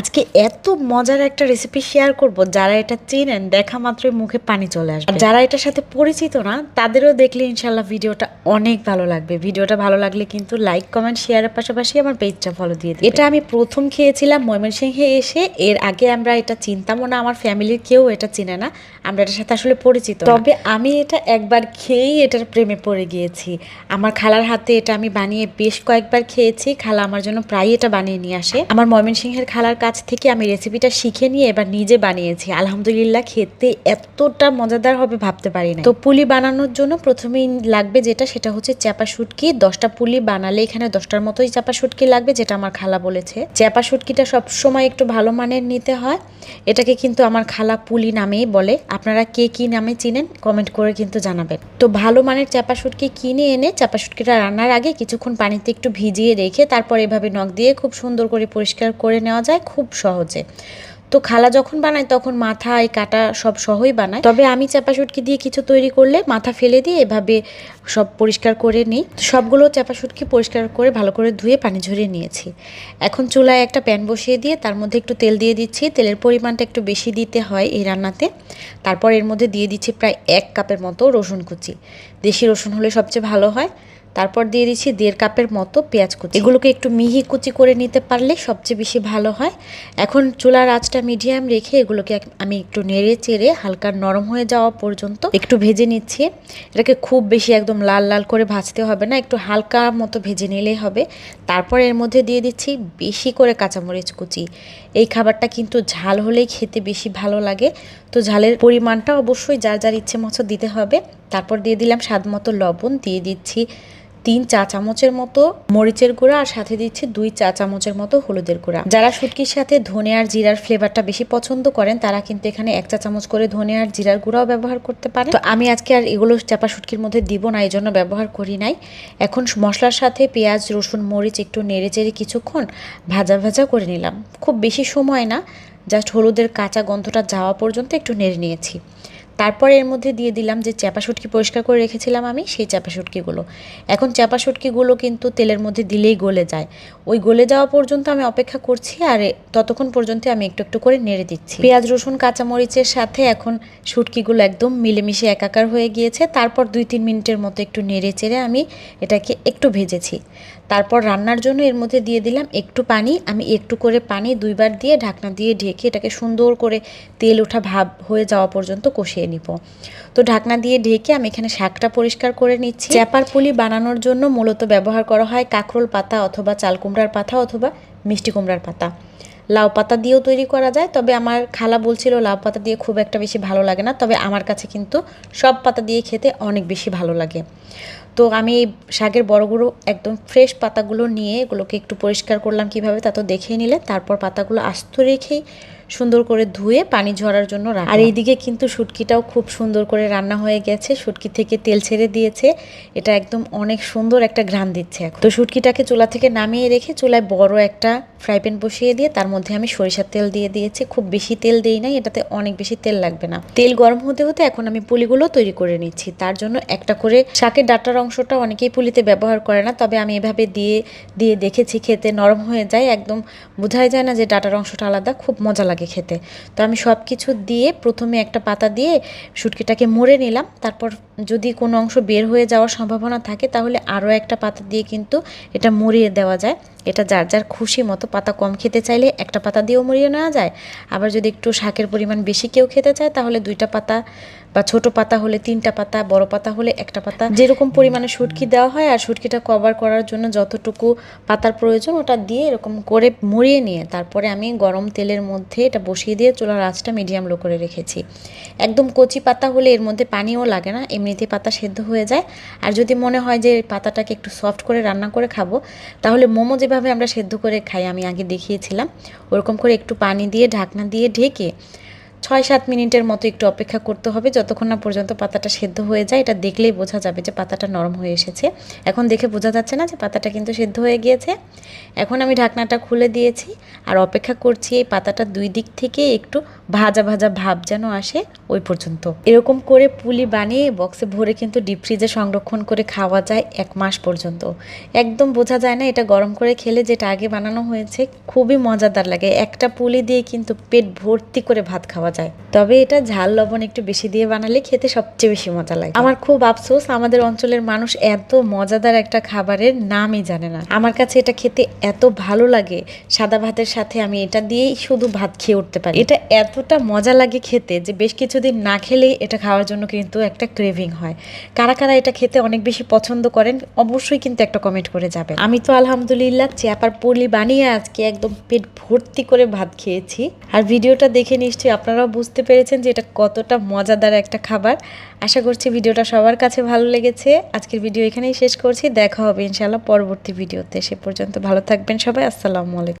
আজকে এত মজার একটা রেসিপি শেয়ার করব যারা এটা চেনেন দেখা মাত্রই মুখে পানি চলে আসবে। যারা এটার সাথে পরিচিত না তাদেরও দেখলে ইনশাল্লাহ ভিডিওটা অনেক ভালো লাগবে। ভিডিওটা ভালো লাগলে কিন্তু লাইক কমেন্ট শেয়ারের পাশাপাশি আমার পেজটা ফলো দিয়ে দিন এটা আমি প্রথম খেয়েছিলাম ময়মনসিংহে এসে এর আগে আমরা এটা চিনতামও না আমার ফ্যামিলির কেউ এটা চিনে না। আমরা এটার সাথে আসলে পরিচিত তবে আমি এটা একবার খেয়েই এটার প্রেমে পড়ে গিয়েছি। আমার খালার হাতে এটা আমি বানিয়ে বেশ কয়েকবার খেয়েছি খালা আমার জন্য প্রায় এটা বানিয়ে নিয়ে আসে। আমার ময়মনসিংহের খালার কাছ থেকে আমি রেসিপিটা শিখে নিয়ে এবার নিজে বানিয়েছি। আলহামদুলিল্লাহ খেতে এতটা মজাদার হবে ভাবতে পারি না তো পুলি বানানোর জন্য প্রথমেই লাগবে যেটা, সেটা হচ্ছে চাপা শুটকি। দশটা পুলি বানালে এখানে দশটার মতোই চাপা শুটকি লাগবে, যেটা আমার খালা বলেছে। চাপা শুটকিটা সবসময় একটু ভালো মানের নিতে হয়। এটাকে কিন্তু আমার খালা পুলি নামেই বলে। আপনারা কে কি নামে চিনেন কমেন্ট করে কিন্তু জানাবেন। তো ভালো মানের চাপা শুটকি কিনে এনে চাপা শুটকিটা রান্নার আগে কিছুক্ষণ পানিতে একটু ভিজিয়ে রেখে তারপর এভাবে নখ দিয়ে খুব সুন্দর করে পরিষ্কার করে নেওয়া যায়। খুব সহজে। তো খালা যখন বানায়, তখন মাথা, এই কাটা সব সহই বানায়। তবে আমি চাপা শুটকি দিয়ে কিছু তৈরি করলে মাথা ফেলে দিয়ে এভাবে সব পরিষ্কার করে নিই। সবগুলো চাপা শুটকি পরিষ্কার করে ভালো করে ধুয়ে পানি ঝরিয়ে নিয়েছি। এখন চুলায় একটা প্যান বসিয়ে দিয়ে তার মধ্যে একটু তেল দিয়ে দিচ্ছি। তেলের পরিমাণটা একটু বেশি দিতে হয় এই রান্নাতে। তারপর এর মধ্যে দিয়ে দিচ্ছি প্রায় এক কাপের মতো রসুন কুচি। দেশি রসুন হলে সবচেয়ে ভালো হয়। তারপর দিয়ে দিচ্ছি দেড় কাপের মতো পেঁয়াজ কুচি। এগুলোকে একটু মিহি কুচি করে নিতে পারলে সবচেয়ে বেশি ভালো হয়। এখন চুলার আঁচটা মিডিয়াম রেখে এগুলোকে আমি একটু নেড়ে চেড়ে হালকা নরম হয়ে যাওয়া পর্যন্ত একটু ভেজে নিচ্ছি। এটাকে খুব বেশি একদম লাল লাল করে ভাজতে হবে না, একটু হালকা মতো ভেজে নিলেই হবে। তারপর এর মধ্যে দিয়ে দিচ্ছি বেশি করে কাঁচামরিচ কুচি। এই খাবারটা কিন্তু ঝাল হলেই খেতে বেশি ভালো লাগে। তো ঝালের পরিমাণটা অবশ্যই যার যার ইচ্ছে মতো দিতে হবে। তারপর দিয়ে দিলাম স্বাদ মতো লবণ, দিয়ে দিচ্ছি তিন চা চামচের মতো মরিচের গুঁড়া আর সাথে দিচ্ছি দুই চা চামচের মতো হলুদের গুঁড়া। যারা শুটকির সাথে ধনে আর জিরার ফ্লেভারটা বেশি পছন্দ করেন, তারা কিন্তু এখানে এক চা চামচ করে ধনে আর জিরার গুঁড়াও ব্যবহার করতে পারেন। তো আমি আজকে আর এগুলো চাপা শুটকির মধ্যে দিব না এই জন্য ব্যবহার করি নাই। এখন মশলার সাথে পেঁয়াজ, রসুন, মরিচ একটু নেড়ে চেড়ে কিছুক্ষণ ভাজা ভাজা করে নিলাম। খুব বেশি সময় না, জাস্ট হলুদের কাঁচা গন্ধটা যাওয়া পর্যন্ত একটু নেড়ে নিয়েছি। তারপর এর মধ্যে দিয়ে দিলাম যে চাপা শুটকি পরিষ্কার করে রেখেছিলাম আমি, সেই চাপা শুটকিগুলো। এখন চাপা শুটকিগুলো কিন্তু তেলের মধ্যে দিলেই গলে যায়। ওই গলে যাওয়া পর্যন্ত আমি অপেক্ষা করছি আর ততক্ষণ পর্যন্ত আমি একটু একটু করে নেড়ে দিচ্ছি। পেঁয়াজ, রসুন, কাঁচামরিচের সাথে এখন শুটকিগুলো একদম মিলেমিশে একাকার হয়ে গিয়েছে। তারপর দুই তিন মিনিটের মতো একটু নেড়ে চেড়ে আমি এটাকে একটু ভেজেছি। তারপর রান্নার জন্য এর মধ্যে দিয়ে দিলাম একটু পানি। আমি একটু করে পানি দুইবার দিয়ে ঢাকনা দিয়ে ঢেকে এটাকে সুন্দর করে তেল ওঠা ভাব হয়ে যাওয়া পর্যন্ত কষিয়ে নিব। তো ঢাকনা দিয়ে ঢেকে আমি এখানে শাকটা পরিষ্কার করে নিচ্ছি। চ্যাপার পুলি বানানোর জন্য মূলত ব্যবহার করা হয় কাঁকরোল পাতা অথবা চাল কুমড়ার পাতা অথবা মিষ্টি কুমড়ার পাতা। লাউ পাতা দিয়েও তৈরি করা যায়, তবে আমার খালা বলছিল লাউ পাতা দিয়ে খুব একটা বেশি ভালো লাগে না, তবে আমার কাছে কিন্তু সব পাতা দিয়ে খেতে অনেক বেশি ভালো লাগে। তো আমি এই শাকের বড়গুলো একদম ফ্রেশ পাতাগুলো নিয়ে এগুলোকে একটু পরিষ্কার করলাম কীভাবে তা তো দেখে নিলে। তারপর পাতাগুলো আস্ত রেখেই সুন্দর করে ধুয়ে পানি ঝরার জন্য আর এইদিকে কিন্তু শুটকিটাও খুব সুন্দর করে রান্না হয়ে গেছে। শুটকি থেকে তেল ছেড়ে দিয়েছে। এটা একদম অনেক সুন্দর একটা ঘ্রাণ দিচ্ছে এখন। তো শুটকিটাকে চুলা থেকে নামিয়ে রেখে চুলায় বড় একটা ফ্রাই প্যান বসিয়ে দিয়ে তার মধ্যে আমি সরিষার তেল দিয়ে দিয়েছি। খুব বেশি তেল দেই নাই, এটাতে অনেক বেশি তেল লাগবে না। তেল গরম হতে হতে এখন আমি পুলিগুলো তৈরি করে নিচ্ছি। তার জন্য একটা করে শাকের ডাটার অংশটা অনেকেই পুলিতে ব্যবহার করে না, তবে আমি এভাবে দিয়ে দিয়ে দেখেছি, খেতে নরম হয়ে যায়। একদম বোঝাই যায় না যে ডাটার অংশটা আলাদা, খুব মজা লাগে। খেতে। তো আমি সব কিছু দিয়ে প্রথমে একটা পাতা দিয়ে শুটকিটাকে মুড়ে নিলাম। তারপর যদি কোনো অংশ বের হয়ে যাওয়ার সম্ভাবনা থাকে, তাহলে আরও একটা পাতা দিয়ে কিন্তু এটা মরিয়ে দেওয়া যায়। এটা যার যার খুশি মতো পাতা কম খেতে চাইলে একটা পাতা দিয়েও মরিয়ে নেওয়া যায়। আবার যদি একটু শাকের পরিমাণ বেশি কেউ খেতে চায়, তাহলে দুইটা পাতা বা ছোট পাতা হলে তিনটা পাতা, বড় পাতা হলে একটা পাতা। যেরকম পরিমাণে শুটকি দেওয়া হয় আর শুটকিটা কভার করার জন্য যতটুকু পাতার প্রয়োজন ওটা দিয়ে এরকম করে মুড়িয়ে নিয়ে তারপরে আমি গরম তেলের মধ্যে এটা বসিয়ে দিয়ে চুলার আঁচটা মিডিয়াম লো করে রেখেছি। একদম কচি পাতা হলে এর মধ্যে পানিও লাগে না, এমনিতে পাতা সেদ্ধ হয়ে যায়। আর যদি মনে হয় যে পাতাটাকে একটু সফট করে রান্না করে খাব, তাহলে মোমো যেভাবে আমরা সেদ্ধ করে খাই আমি আগে দেখিয়েছিলাম, ওরকম করে একটু পানি দিয়ে ঢাকনা দিয়ে ঢেকে ছয় সাত মিনিটের মতো একটু অপেক্ষা করতে হবে। যতক্ষণ না পর্যন্ত পাতাটা সেদ্ধ হয়ে যায়, এটা দেখলেই বোঝা যাবে যে পাতাটা নরম হয়ে এসেছে। এখন দেখে বোঝা যাচ্ছে না যে পাতাটা কিন্তু সেদ্ধ হয়ে গিয়েছে। এখন আমি ঢাকনাটা খুলে দিয়েছি আর অপেক্ষা করছি এই পাতাটা দুই দিক থেকে একটু ভাজা ভাজা ভাব যেন আসে ওই পর্যন্ত। এরকম করে পুলি বানিয়ে বক্সে ভরে কিন্তু ডিপ ফ্রিজে সংরক্ষণ করে খাওয়া যায় এক মাস পর্যন্ত। একদম বোঝা যায় না এটা গরম করে খেলে যেটা আগে বানানো হয়েছে, খুবই মজাদার লাগে। একটা পুলি দিয়ে কিন্তু পেট ভর্তি করে ভাত খাওয়া যায়। তবে এটা ঝাল লবণ একটু বেশি দিয়ে বানালে খেতে সবচেয়ে বেশি মজা লাগে। আমার খুব আফসোস, আমাদের অঞ্চলের মানুষ এত মজাদার একটা খাবারের নামই জানে না। আমার কাছে এটা খেতে এত ভালো লাগে, সাদা ভাতের সাথে আমি এটা দিয়েই শুধু ভাত খেয়ে উঠতে পারি। এটা এতটা মজা লাগে খেতে যে বেশ কিছুদিন না খেলেই এটা খাওয়ার জন্য কিন্তু একটা ক্রেভিং হয়। কারা কারা এটা খেতে অনেক বেশি পছন্দ করেন, অবশ্যই কিন্তু একটা কমেন্ট করে যাবেন। আমি তো আলহামদুলিল্লাহ চেপার পলি বানিয়ে আজকে একদম পেট ভর্তি করে ভাত খেয়েছি। আর ভিডিওটা দেখে নিশ্চয়ই আপনারাও বুঝতে পেরেছেন যে এটা কতটা মজাদার একটা খাবার। আশা করছি ভিডিওটা সবার কাছে ভালো লেগেছে। আজকের ভিডিও এখানেই শেষ করছি। দেখা হবে ইনশাআল্লাহ পরবর্তী ভিডিওতে। সে পর্যন্ত ভালো থাকবেন সবাই। আসসালামু আলাইকুম।